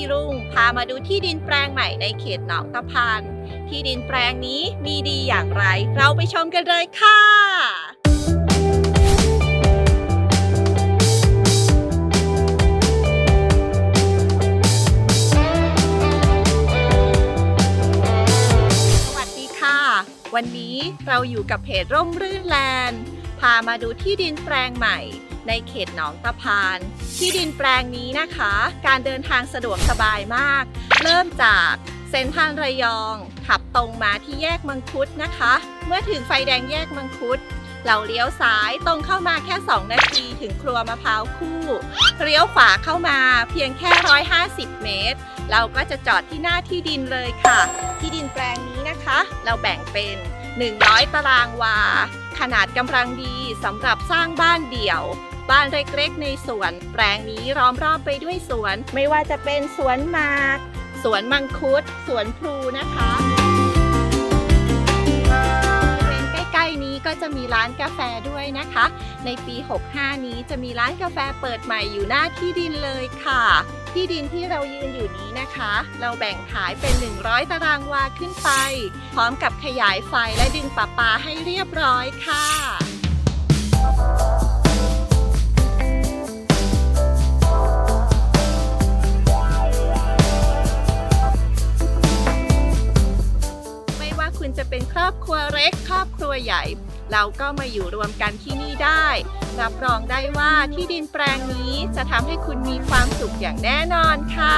พี่รุ่ง พามาดูที่ดินแปลงใหม่ในเขตหนองตะพาน ที่ดินแปลงนี้มีดีอย่างไร เราไปชมกันเลยค่ะสวัสดีค่ะวันนี้เราอยู่กับเพจร่มรื่นแลนด์ พามาดูที่ดินแปลงใหม่ ในเขตหนองตะพาน ที่ดินแปลงนี้นะคะ การเดินทางสะดวกสบายมาก เริ่มจากเส้นทางระยอง ขับตรงมาที่แยกมังคุดนะคะ เมื่อถึงไฟแดงแยกมังคุด เราเลี้ยวซ้ายตรงเข้ามาแค่ 2 นาทีถึงครัวมะพร้าวคู่เลี้ยวขวาเข้ามาเพียงแค่ 150 เมตร เราก็จะจอดที่หน้าที่ดินเลยค่ะ ที่ดินแปลงนี้นะคะ เราแบ่งเป็น 100 ตารางวา ขนาดกำลังดีสำหรับสร้างบ้านเดี่ยว บ้านเล็กๆในสวน แปลงนี้ล้อมรอบไปด้วยสวน ไม่ว่าจะเป็นสวนหมาก สวนมังคุด สวนพลูนะคะ มีร้านกาแฟด้วยนะคะ ในปี 65 นี้จะมีร้านกาแฟเปิดใหม่อยู่หน้าที่ดินเลยค่ะ ที่ดินที่เรายืนอยู่นี้นะคะ เราแบ่งขายเป็น 100 ตารางวาขึ้นไป พร้อมกับขยายไฟและดึงปะปาให้เรียบร้อยค่ะไม่ว่าคุณจะเป็นครอบครัวเล็ก ครอบครัวใหญ่ เราก็มาอยู่รวมกันที่นี่ได้ รับรองได้ว่าที่ดินแปลงนี้จะทำให้คุณมีความสุขอย่างแน่นอนค่ะ